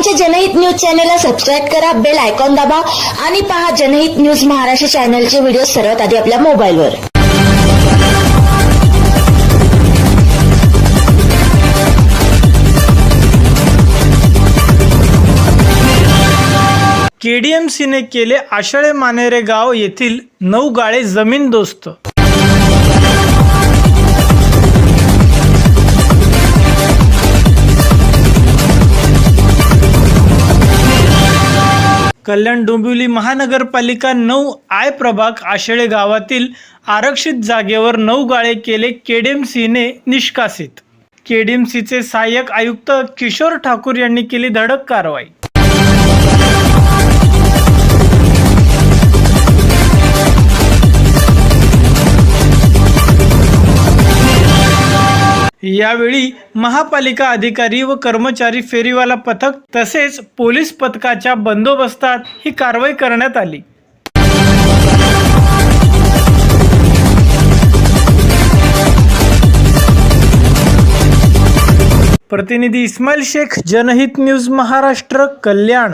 आमचे जनहित न्यूज चॅनेलला सबस्क्राईब करा बेल आयकॉन दाबा आणि पहा जनहित न्यूज महाराष्ट्र चॅनलचे व्हिडिओ सर्वात आधी आपल्या मोबाईलवर. केडीएमसीने केले आषाढे मानेरे गाव येथील नऊ गाळे जमीन दोस्त. कल्याण डोंबिवली महानगरपालिका नऊ आय प्रभाग आशेळे गावातील आरक्षित जागेवर नऊ गाळे केले केडीएमसीने निष्कासित. केडीएमसीचे सहाय्यक आयुक्त किशोर ठाकूर यांनी केली धडक कारवाई. यावेळी महापालिका अधिकारी व कर्मचारी फेरीवाला पथक तसेच पोलीस पथकाच्या बंदोबस्तात ही कारवाई करण्यात आली. प्रतिनिधी इस्माईल शेख जनहित न्यूज महाराष्ट्र कल्याण.